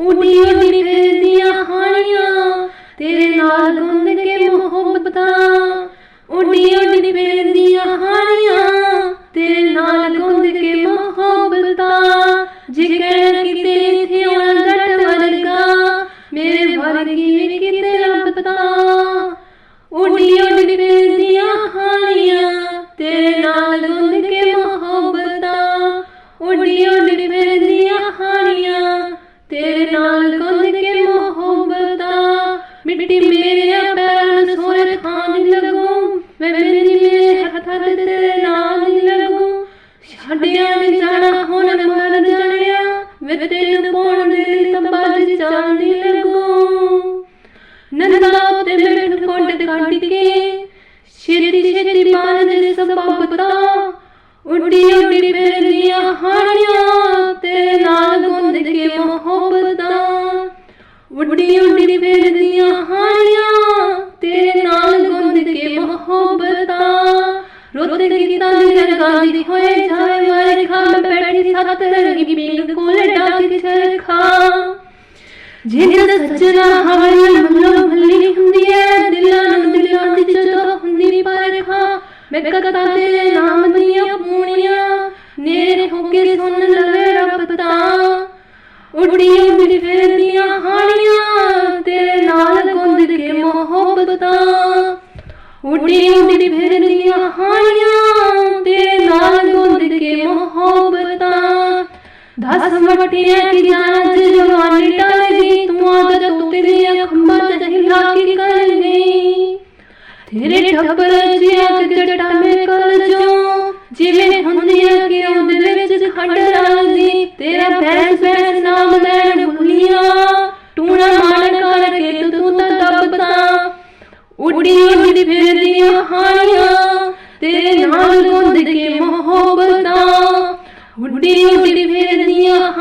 ਉਡੀ ਉਡੀ ਫਿਰਦੀਆਂ ਹਾਣੀਆਂ, ਤੇਰੇ ਨਾਲ ਗੁੰਦ ਕੇ ਮੁਹੱਬਤਾਂ। ਉਡੀ ਉਡੀ ਫਿਰਦੀਆਂ ਹਾਣੀਆਂ, ਤੇਰੇ ਨਾਲ ਗੁੰਦ ਕੇ ਮੁਹੱਬਤਾਂ। ਜਿਗਰ ਕਿਤੇ ਇੱਥੇ ਆਉਣਾ ਵਰਗਾ, ਮੇਰੇ ਵਰਗੀ ਵੀ ਕਿਤੇ ਲੱਭਤਾ। ਉਡੀ ਉਡੀ ਮਿੱਟੀ ਮੇਰੇ ਪੈਰਾਂ ਸੋਹਣੇ ਥਾਂ ਦੀ ਲੱਗੂ। ਮੈਂ ਮੇਰੀ ਮੇਰੇ ਹੱਥਾਂ ਤੇ ਤੇਰੇ ਨਾਲ ਦੀ ਲੱਗੂ। ਛੱਡਿਆ ਨੀ ਜਾਣਾ ਹੁਣ ਮਰ ਜਾਣਿਆ। ਵੇ ਤੈਨੂੰ ਪਾਉਣ ਦੇ ਲਈ ਤਾਂ ਬਾਜ ਚਾਂਦੀ ਲੱਗੂ। ਨੰਦਾ ਉਤੇ ਮੈਨੂੰ ਕੋਟ ਕੱਢ ਕੇ ਛੇਤੀ ਛੇਤੀ ਬਾਣ ਦੇ ਸਬਬਤਾ ਉੱਡੀ ਉੱਡੀ ਫਿਰਦੀਆਂ ਹਾਣੀਆਂ। ਤੇ ਨਾਲ ਗੁੰਦ ਕੇ ਮੁਹੱਬਤਾਂ ਉੱਡੀ ਉੱਡੀ ਫਿਰਦੀਆਂ ਹਾਣੀਆਂ, ਤੇਰੇ ਨਾਲ ਗੁੰਦ ਕੇ ਮੁਹੱਬਤਾਂ। ਰੁੱਤ ਗੀਤਾਂ ਦੀ ਰਗਾਦੀ ਹੋਏ ਜਾਏ ਵਾਰੇ ਖਾਂ ਬੈਠੀ ਸੱਤ ਰੰਗੀ ਪੀਂਗ ਕੋਲੇ ਡਾਕੀ ਚਰਖਾ। ਜਿੰਦ ਸੱਜਣਾ ਹਵਾਈ ਮੱਲੋ ਮੱਲੀ ਹੁੰਦੀ ਐ ਦਿਲਾਂ ਨੂੰ ਦਿਲਾਂ ਦੀ ਜਦੋਂ ਹੁੰਦੀ ਪਰਖਾ। ਮੈਂ ਕਦਾ ਤੇਰੇ ਨਾਮ ਦੀਆਂ ਪੂਣੀਆਂ, ਨੇਰੇ ਹੋ ਕੇ ਸੁਣ ਲਵੇ ਰੱਬ ਤਾਂ ਉੱਡੀ ਉੱਡੀ ਫਿਰਦੀਆਂ ਹਾਣੀਆਂ ਤੇਰੇ ਨਾਲ ਗੁੰਦ ਕੇ ਮੁਹੱਬਤਾਂ। ਉੱਡੀ ਉੱਡੀ ਫਿਰਦੀਆਂ ਹਾਣੀਆਂ ਤੇਰੇ ਨਾਲ ਗੁੰਦ ਕੇ ਮੁਹੱਬਤਾਂ। ਦਸ ਮਟੀਆਂ ਕਿ ਜਾਨ ਜਵਾਨੀ ਟਲ ਗਈ ਤੂੰ ਆਦਤ ਤੇਰੀਆਂ ਖੰਭਾਂ ਤੇ ਹਿਲਾ ਕੇ ਕਰ ਗਈ ਤੇਰੇ ਠੱਪਰ ਜਿਆ ਉੱਡੀ ਉੱਡੀ ਫਿਰਦੀਆਂ ਹਾਣੀਆਂ ਤੇਰੇ ਨਾਲ ਗੁੰਦ ਕੇ ਮੁਹੱਬਤਾਂ। ਉੱਡੀ ਉੱਡੀ ਫਿਰਦੀਆਂ